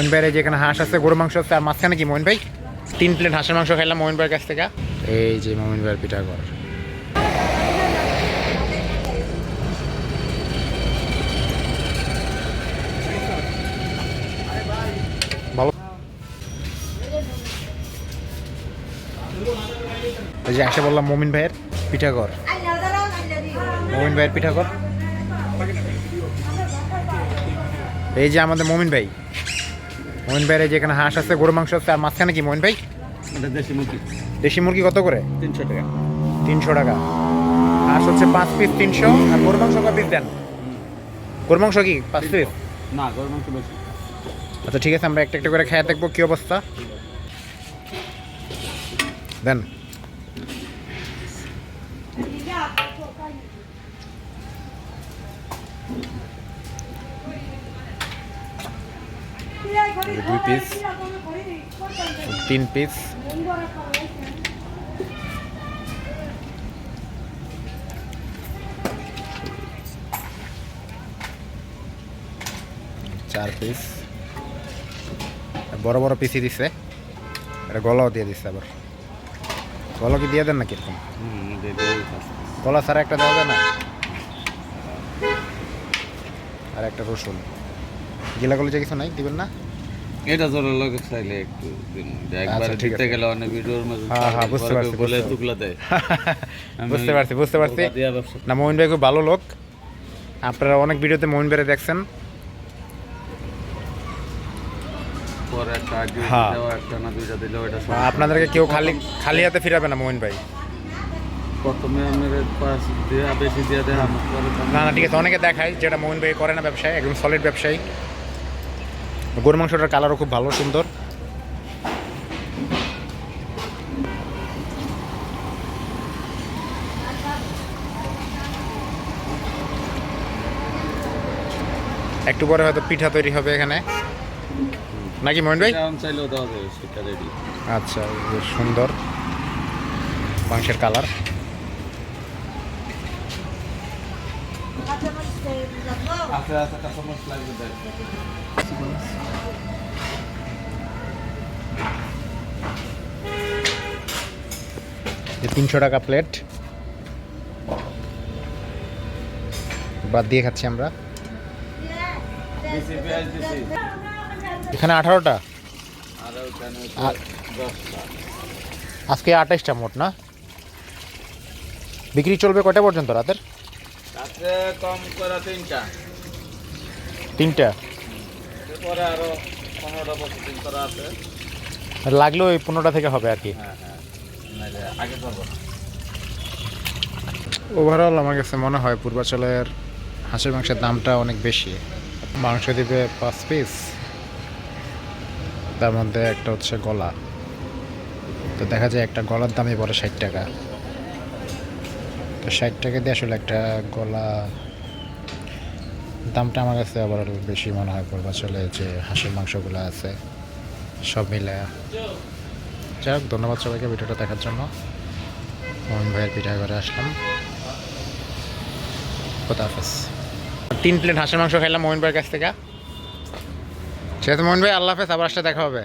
মোহন ভাইয়ের এই যেখানে হাঁস আছে গরু মাংস আছে আর মাঝখানে কি মোহন ভাই? তিন প্লেট হাঁসের মাংস খাইলাম মোহন ভাইয়ের কাছ থেকে। এই যে মোহন ভাইয়ের পিঠা ঘর। এই যে আসে বললাম মমিন ভাইয়ের পিঠা ঘর। মমিন ভাইয়ের পিঠা ঘর। এই যে আমাদের মমিন ভাই। মমিন ভাইয়ের এই যে এখানে হাঁস আছে গরু মাংস আছে আর মাঝখানে কি মমিন ভাই? দেশি মুরগি। দেশি মুরগি কত করে? তিনশো টাকা। তিনশো টাকা। হাঁস হচ্ছে পাঁচ পিস তিনশো আর গরু মাংস কয় পিস দেন? গরু মাংস কি? পাঁচ পিস না গরম মাংস বেশি। আচ্ছা ঠিক আছে আমরা একটা একটা করে খেয়ে দেখব কি অবস্থা। দেন। দুই পিস তিন পিস চার পিস বড় বড় পিসি দিছে এটা গলাও দিয়ে দিচ্ছে আবার গলা কি দিয়ে দেন না দিয়ে গলা ছাড়া একটা দেওয়া যায় না আর একটা রসুন গলে যে কিছু নাই? দিবেন না? এটা জোরের লোক চাইলে একটু দিন। একবার আচ্ছা, দিতে গেলে অনেক ভিডিওর মধ্যে হ্যাঁ, হ্যাঁ, বুঝতে পারছি, বলে তুকলা দেয়। বুঝতে পারছি বুঝতে পারছি। না মোহন ভাই খুব ভালো লোক। আপনারা অনেক ভিডিওতে মোহন ভাইরে দেখছেন। হ্যাঁ। সব আপনাদেরকে কেউ খালি খালি হাতে ফিরাবে না মোহন ভাই। প্রথমে না না ঠিক আছে অনেকে দেখায় যেটা মোহন ভাই করে না ব্যবসায় একদম সলিড ব্যবসায়ী। গরু মাংসটার কালারও খুব ভালো সুন্দর একটু পরে হয়তো পিঠা তৈরি হবে এখানে নাকি মোহন ভাই যেমন চাইলেও দেওয়া যাবে সেটা রেডি আচ্ছা বেশ সুন্দর মাংসের কালার আছে আছে কাঁচা মশলা তিনশো টাকা প্লেট বাদ দিয়ে খাচ্ছি আমরা। এখানে আঠারোটা? আজকে আঠাইশটা মোট না? বিক্রি চলবে কটা পর্যন্ত রাতের? কম করে তিনটা। তিনটা? আরও পনেরোটা বছর আছে। লাগলেও পনেরোটা থেকে হবে আর কি। হ্যাঁ হ্যাঁ। ওভারঅল আমার কাছে মনে হয় পূর্বাচলের হাঁসের মাংসের দামটা অনেক বেশি। মাংস দিবে পাঁচ পিস তার মধ্যে একটা হচ্ছে গলা। তো দেখা যায় একটা গলার দামই পড়ে ষাট টাকা। তো ষাট টাকা দিয়ে আসলে একটা গলা দামটা আমার কাছে আবার বেশি মনে হয় পূর্বাচলে যে হাঁসের মাংসগুলো আছে, সব মিলে। যাই হোক ধন্যবাদ সবাইকে ভিডিওটা দেখার জন্য। মোহন ভাইয়ের পিঠা ঘরে আসলাম। খোদা হাফেজ। তিন প্লেট হাঁসের মাংস খাইলাম মোহন ভাইয়ের কাছ থেকে। সেহেতু মোহন ভাই, আল্লাহ হাফেজ, আবার আসলে দেখা হবে।